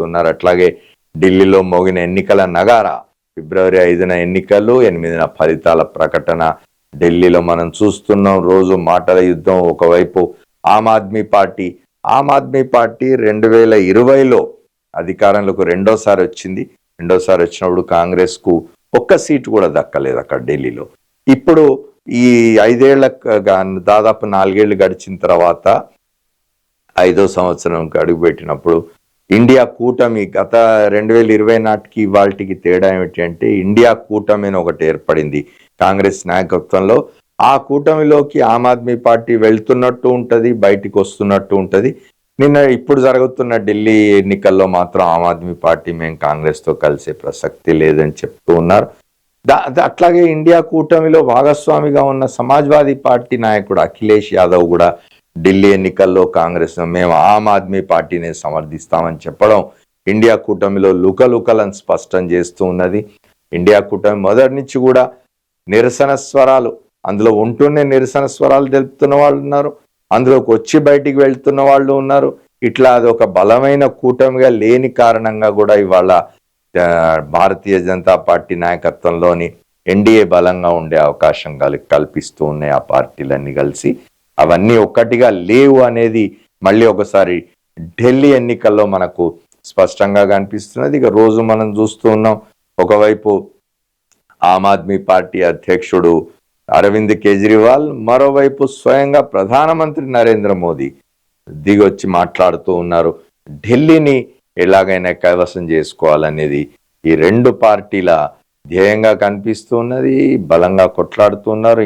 చేస్తున్నారు అట్లాగే ఢిల్లీలో మోగిన ఎన్నికల నగారా ఫిబ్రవరి ఐదున ఎన్నికలు ఎనిమిదిన ఫలితాల ప్రకటన. ఢిల్లీలో మనం చూస్తున్నాం రోజు మాటల యుద్ధం ఒకవైపు ఆమ్ ఆద్మీ పార్టీ. ఆమ్ ఆద్మీ పార్టీ రెండు వేల ఇరవైలో అధికారంలోకి రెండోసారి వచ్చింది. రెండోసారి వచ్చినప్పుడు కాంగ్రెస్కు ఒక్క సీటు కూడా దక్కలేదు అక్కడ ఢిల్లీలో. ఇప్పుడు ఈ ఐదేళ్ళ దాదాపు నాలుగేళ్ళు గడిచిన తర్వాత ఐదో సంవత్సరం అడుగుపెట్టినప్పుడు ఇండియా కూటమి గత రెండు వేల ఇరవై నాటికి వాటికి తేడా ఏమిటి అంటే ఇండియా కూటమి అని ఒకటి ఏర్పడింది కాంగ్రెస్ నాయకత్వంలో. ఆ కూటమిలోకి ఆమ్ ఆద్మీ పార్టీ వెళ్తున్నట్టు ఉంటుంది బయటికి వస్తున్నట్టు ఉంటది. నిన్న ఇప్పుడు జరుగుతున్న ఢిల్లీ ఎన్నికల్లో మాత్రం ఆమ్ ఆద్మీ పార్టీ మేము కాంగ్రెస్తో కలిసే ప్రసక్తి లేదని చెప్తూ ఉన్నారు. దా- దా- అట్లాగే ఇండియా కూటమిలో భాగస్వామిగా ఉన్న సమాజ్వాదీ పార్టీ నాయకుడు అఖిలేష్ యాదవ్ కూడా ఢిల్లీ ఎన్నికల్లో కాంగ్రెస్ మేము ఆమ్ ఆద్మీ పార్టీని సమర్థిస్తామని చెప్పడం ఇండియా కూటమిలో లుకలుకలను స్పష్టం చేస్తూ ఉన్నది. ఇండియా కూటమి మొదటి నుంచి కూడా నిరసన స్వరాలు అందులో ఉంటూనే నిరసన స్వరాలు తెలుపుతున్న వాళ్ళు ఉన్నారు. అందులోకి వచ్చి బయటికి వెళ్తున్న వాళ్ళు ఉన్నారు. ఇట్లా అది ఒక బలమైన కూటమిగా లేని కారణంగా కూడా ఇవాళ భారతీయ జనతా పార్టీ నాయకత్వంలోని ఎన్డీఏ బలంగా ఉండే అవకాశం కల్- కల్పిస్తూ ఉన్నాయి ఆ పార్టీలన్నీ కలిసి. అవన్నీ ఒక్కటిగా లేవు అనేది మళ్ళీ ఒకసారి ఢిల్లీ ఎన్నికల్లో మనకు స్పష్టంగా కనిపిస్తున్నది. ఇక రోజు మనం చూస్తూ ఉన్నాం ఒకవైపు ఆమ్ ఆద్మీ పార్టీ అధ్యక్షుడు అరవింద్ కేజ్రీవాల్ మరోవైపు స్వయంగా ప్రధానమంత్రి నరేంద్ర మోదీ దిగొచ్చి మాట్లాడుతూ ఉన్నారు. ఢిల్లీని ఎలాగైనా కైవసం చేసుకోవాలనేది ఈ రెండు పార్టీల ధ్యేయంగా కనిపిస్తూ ఉన్నది. బలంగా కొట్లాడుతున్నారు